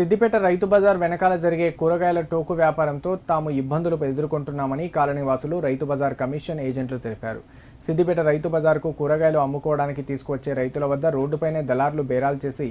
సిద్దిపేట రైతు బజార్ వెనకాల జరిగే కూరగాయల టోకు వ్యాపారంతో తాము ఇబ్బందులు ఎదుర్కొంటున్నామని కాలనీవాసులు రైతు బజార్ కమిషన్ ఏజెంట్లు తెలిపారు. సిద్దిపేట రైతు బజార్కు కూరగాయలు అమ్ముకోవడానికి తీసుకువచ్చే రైతుల వద్ద రోడ్డుపైనే దళార్లు బేరాలు చేసి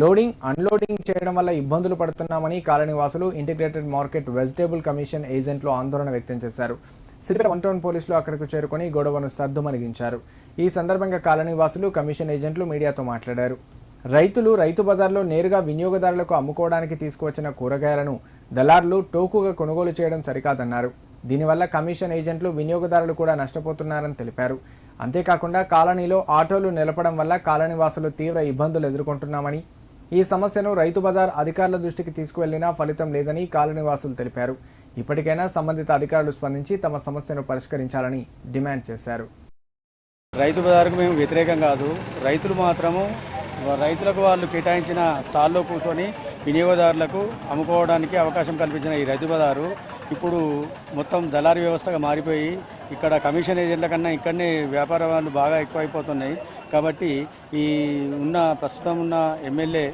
లోడింగ్ అన్లోడింగ్ చేయడం వల్ల ఇబ్బందులు పడుతున్నామని కాలనీవాసులు ఇంటిగ్రేటెడ్ మార్కెట్ వెజిటేబుల్ కమిషన్ ఏజెంట్లు ఆందోళన వ్యక్తం చేశారు. సిద్దిపేట వన్ టౌన్ పోలీసులు అక్కడికి చేరుకుని గొడవను సద్దుమణిగించారు. ఈ సందర్భంగా కాలనీవాసులు కమిషన్ ఏజెంట్లు మీడియాతో మాట్లాడారు. రైతులు రైతు బజార్లో నేరుగా వినియోగదారులకు అమ్ముకోవడానికి తీసుకువచ్చిన కూరగాయలను దళారులు టోకుగా కొనుగోలు చేయడం సరికాదన్నారు. దీనివల్ల కమిషన్ ఏజెంట్లు వినియోగదారులు కూడా నష్టపోతున్నారని తెలిపారు. అంతేకాకుండా కాలనీలో ఆటోలు నిలపడం వల్ల కాలనీవాసులు తీవ్ర ఇబ్బందులు ఎదుర్కొంటున్నామని ఈ సమస్యను రైతు బజార్ అధికారుల దృష్టికి తీసుకువెళ్ళినా ఫలితం లేదని కాలనీవాసులు తెలిపారు. ఇప్పటికైనా సంబంధిత అధికారులు స్పందించి తమ సమస్యను పరిష్కరించాలని డిమాండ్ చేశారు. రైతు బజార్కు మేము వ్యతిరేకం కాదు. రైతులు మాత్రము రైతులకు వాళ్ళు కేటాయించిన స్టాల్లో కూర్చొని వినియోగదారులకు అమ్ముకోవడానికి అవకాశం కల్పించిన ఈ రైతు బజారు ఇప్పుడు మొత్తం దళారీ వ్యవస్థగా మారిపోయి ఇక్కడ కమిషన్ ఏజెంట్ల కన్నా ఇక్కడనే వ్యాపార వాళ్ళు బాగా ఎక్కువైపోతున్నాయి. కాబట్టి ఈ ఉన్న ప్రస్తుతం ఉన్న ఎమ్మెల్యే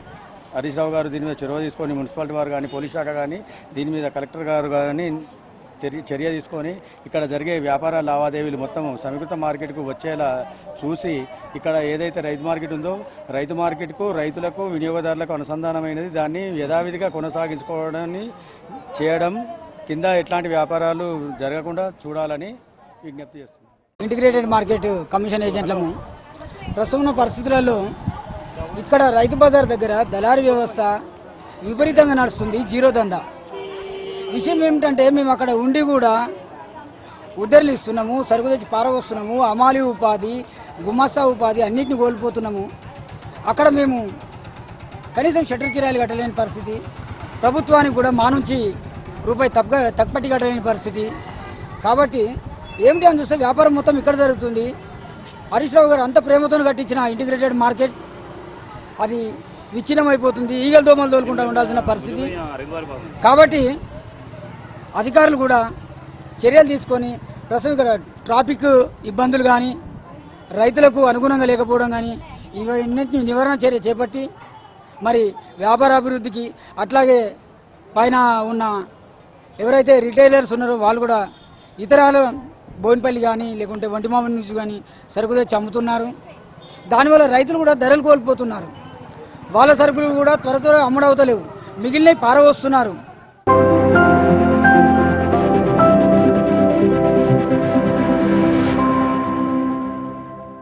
హరీష్ రావు గారు దీని మీద చొరవ తీసుకొని మున్సిపాలిటీ వారు కానీ పోలీస్ శాఖ కానీ దీని మీద కలెక్టర్ గారు కానీ చర్య తీసుకొని ఇక్కడ జరిగే వ్యాపార లావాదేవీలు మొత్తం సమీకృత మార్కెట్కు వచ్చేలా చూసి ఇక్కడ ఏదైతే రైతు మార్కెట్ ఉందో రైతు మార్కెట్కు రైతులకు వినియోగదారులకు అనుసంధానమైనది దాన్ని యథావిధిగా కొనసాగించుకోవడాన్ని చేయడం కింద ఎట్లాంటి వ్యాపారాలు జరగకుండా చూడాలని విజ్ఞప్తి చేస్తున్నాం. ఇంటిగ్రేటెడ్ మార్కెట్ కమిషన్ ఏజెంట్లము ప్రస్తుతం పరిస్థితులలో ఇక్కడ రైతు బజార్ దగ్గర దళారీ వ్యవస్థ విపరీతంగా నడుస్తుంది జీరో దందా. విషయం ఏమిటంటే మేము అక్కడ ఉండి కూడా ఉద్దరులు ఇస్తున్నాము సరుకు తెచ్చి పారవస్తున్నాము అమాలి ఉపాధి గుమస్తా ఉపాధి అన్నిటిని కోల్పోతున్నాము. అక్కడ మేము కనీసం షట్టర్ కిరాయిలు కట్టలేని పరిస్థితి ప్రభుత్వానికి కూడా మా నుంచి రూపాయి తప్ప తప్పటి కట్టలేని పరిస్థితి. కాబట్టి ఏమిటి అని చూస్తే వ్యాపారం మొత్తం ఇక్కడ జరుగుతుంది. హరీష్ రావు గారు అంత ప్రేమతో కట్టించిన ఇంటిగ్రేటెడ్ మార్కెట్ అది విచ్ఛిన్నమైపోతుంది ఈగల దోమలు తోలుకుంటూ ఉండాల్సిన పరిస్థితి. కాబట్టి అధికారులు కూడా చర్యలు తీసుకొని ప్రస్తుతం ఇక్కడ ట్రాఫిక్ ఇబ్బందులు కానీ రైతులకు అనుగుణంగా లేకపోవడం కానీ ఇవన్నింటినీ నివారణ చర్య చేపట్టి మరి వ్యాపార అభివృద్ధికి అట్లాగే పైన ఉన్న ఎవరైతే రిటైలర్స్ ఉన్నారో వాళ్ళు కూడా ఇతరాల బోయినపల్లి కానీ లేకుంటే వంటిమామ నుంచి కానీ సరుకు తెచ్చి అమ్ముతున్నారు. దానివల్ల రైతులు కూడా ధరలు కోల్పోతున్నారు. వాళ్ళ సరుకులు కూడా త్వర త్వర అమ్ముడవుతలేవు. మిగిలినవి పారవస్తున్నారు.